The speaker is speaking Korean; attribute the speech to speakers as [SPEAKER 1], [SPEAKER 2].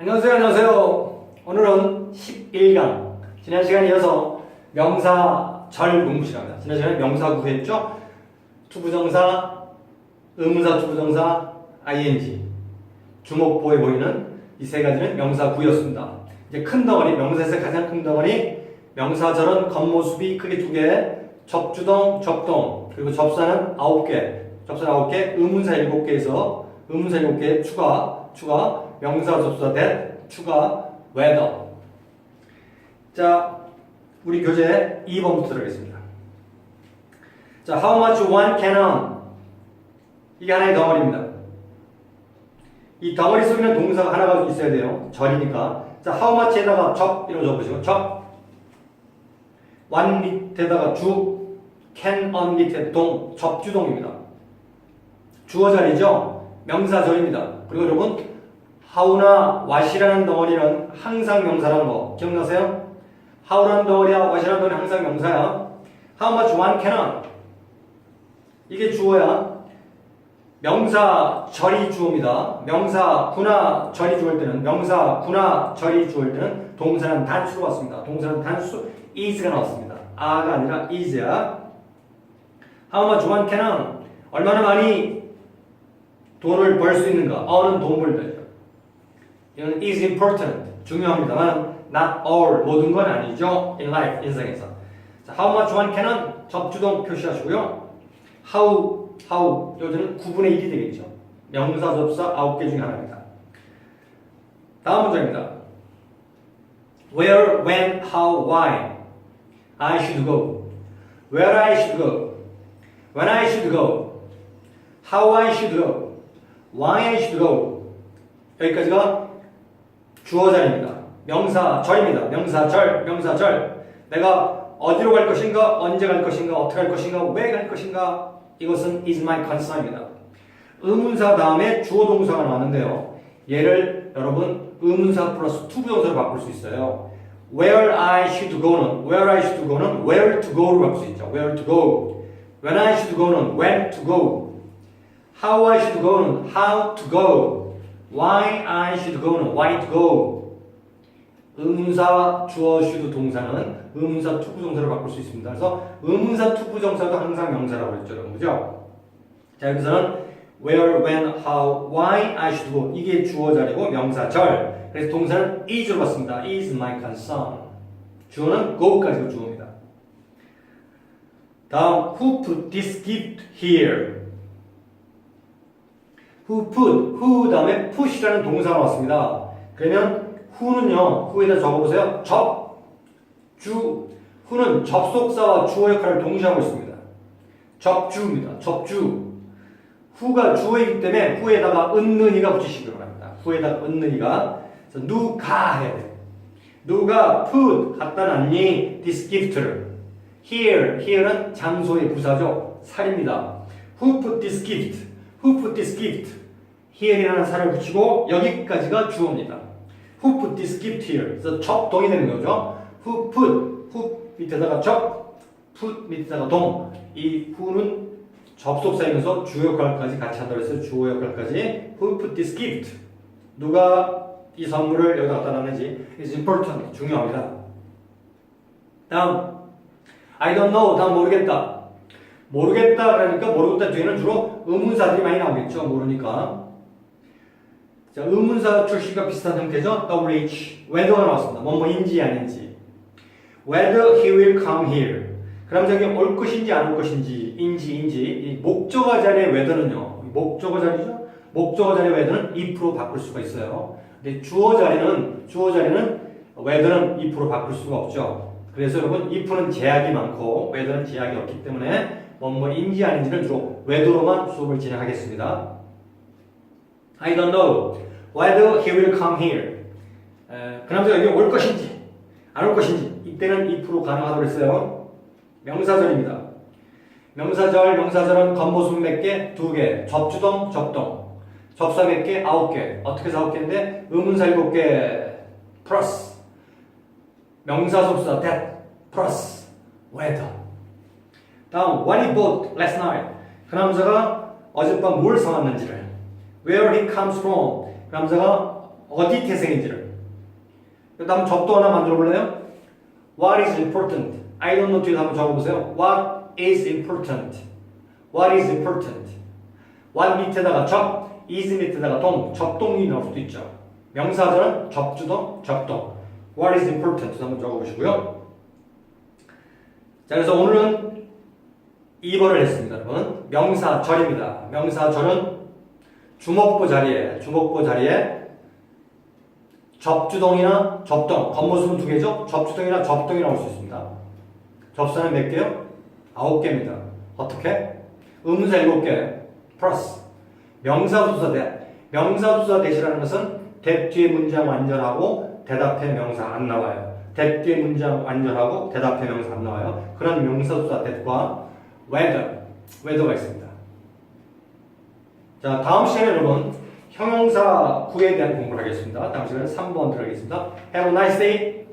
[SPEAKER 1] 안녕하세요, 안녕하세요. 오늘은 11강. 지난 시간에 이어서 명사 절 공부 시간입니다. 지난 시간에 명사 구했죠? 투부정사, 의문사 투부정사, ing. 주목보에 보이는 이 세 가지는 명사 구였습니다. 이제 큰 덩어리, 명사에서 가장 큰 덩어리, 명사절은 겉모습이 크게 두 개, 접주동, 접동, 그리고 접사는 아홉 개, 접사는 아홉 개, 의문사 일곱 개에서 의문사 일곱 개 추가, 추가, 명사 접사 that, 추가, whether. 자, 우리 교재 2번부터 들어가겠습니다. 자, how much one can earn? 이게 하나의 덩어리입니다. 이 덩어리 속에는 동사가 하나가 있어야 돼요. 절이니까. 자, how much에다가 접 이런 거 적으시고 접. one 밑에다가 주, can on 밑에 동, 접주동입니다. 주어 자리죠. 명사 절입니다. 그리고 여러분 how나 what이라는 덩어리는 항상 명사라는 거 기억나세요? how라는 덩어리와 what이라는 덩어리 항상 명사야. how much? 이게 주어야. 명사 절이 주어입니다. 명사 구나 절이 주어일 때는 명사 구나 절이 주어일 때는 동사는 단수로 왔습니다. 동사는 단수 is가 나왔습니다. a가 아니라 is야. How much? 얼마나 많이 돈을 벌 수 있는가? earn은 돈 벌다죠. 이건 is important 중요합니다만 not all 모든 건 아니죠. in life 인생에서. 자, how much one can earn? 접주동 표시하시고요. how how 요즘은 9분의 1이 되겠죠. 명사 접사 9개 중에 하나입니다. 다음 문제입니다. Where, when, how, why I should go. Where I should go. When I should go. How I should go. Why I should go. 여기까지가 주어 자리입니다. 명사 절입니다. 명사 절, 명사 절. 내가 어디로 갈 것인가, 언제 갈 것인가, 어떻게 갈 것인가, 왜 갈 것인가. 이것은 is my concern입니다. 의문사 다음에 주어 동사가 나왔는데요. 얘를 여러분 의문사 플러스 투부정사로 바꿀 수 있어요. Where I should go는 where I should go는 where to go로 바꿀 수 있죠. Where to go. When I should go는 when to go. How I should go는 how to go. Why I should go는 why to go. 의문사 주어 should 동사는 의문사 투부정사로 바꿀 수 있습니다. 그래서 의문사 투부정사도 항상 명사라고 했죠, 여러분. 그죠? 자, 여기서는 where, when, how, why I should go. 이게 주어 자리고 명사절. 그래서 동사는 is로 봤습니다. is my concern. 주어는 go까지가 주어입니다. 다음, who put this gift here? Who put, who 다음에 put이라는 동사가 나왔습니다. 그러면 who는요, who에다 적어보세요. 접, 주. who는 접속사와 주어 역할을 동시에 하고 있습니다. 접주입니다. 접주. 후가 주어이기 때문에 후에다가 은는이가 붙이시기 바랍니다. 후에다가 은는이가 누가 해야 돼. 누가 put 갖다 놨니 this gift를 here here는 장소의 부사죠. 살입니다. Who put this gift? Who put this gift? here이라는 살을 붙이고 여기까지가 주어입니다. Who put this gift here? 그래서 접동이 되는 거죠. Who put who 밑에다가 접 put 밑에다가 동. 이 who는 접속사이면서 주어 역할까지 같이 한다고 해서 주어 역할까지 Who put this gift? 누가 이 선물을 여기다 갖다 놨는지 is important. 중요합니다. 다음 I don't know. 다음 모르겠다. 모르겠다 그러니까 모르겠다 뒤에는 주로 의문사들이 많이 나오겠죠. 모르니까. 자, 의문사 출시가 비슷한 형태죠. WH. whether가 나왔습니다. 뭐뭐인지 아닌지. Whether he will come here. 그럼 저기 올 것인지 안 올 것인지 인지 인지 이 목적어 자리의 whether는요. 목적어 자리죠. 목적어 자리의 whether는 if로 바꿀 수가 있어요. 근데 주어 자리는 주어 자리는 whether는 if로 바꿀 수가 없죠. 그래서 여러분 if는 제약이 많고 whether는 제약이 없기 때문에 뭐뭐인지 아닌지를 주로 whether로만 수업을 진행하겠습니다. I don't know whether he will come here. 에, 그 남자가 여기 올 것인지 안 올 것인지 이때는 if로 가능하다고 했어요. 명사절입니다. 명사절, 명사절은 겉모습 몇 개? 두 개. 접주동, 접동. 접사 몇 개? 아홉 개. 어떻게 해서 아홉 개인데? 의문사 일곱 개. 플러스. 명사 접사 that. 플러스. whether. 다음, what he bought last night. 그 남자가 어젯밤 뭘 사왔는지를. where he comes from. 그 남자가 어디 태생인지를. 그 다음 접도 하나 만들어 볼래요? What is important? I don't know 뒤에서 한번 적어보세요. What is important? What is important? What 밑에다가 접, is 밑에다가 동, 접동이 나올 수도 있죠. 명사절은 접주동, 접동. What is important? 한번 적어보시고요. 자, 그래서 오늘은 2번을 했습니다, 여러분. 명사절입니다. 명사절은 주목보 자리에, 주목보 자리에 접주동이나 접동, 겉모습은 두 개죠? 접주동이나 접동이 나올 수 있습니다. 접사는 몇 개요? 아홉 개입니다. 어떻게? 음사 일곱 개, 플러스 명사부사 대. 명사부사 대시라는 것은 that 뒤에 문장 완전하고 대답해 명사 안 나와요. that 뒤에 문장 완전하고 대답해 명사 안 나와요. 그런 명사부사 that과 whether, whether가 있습니다. 자, 다음 시간에 여러분 형용사 구에 대한 공부를 하겠습니다. 다음 시간에 3번 들어가겠습니다. Have a nice day.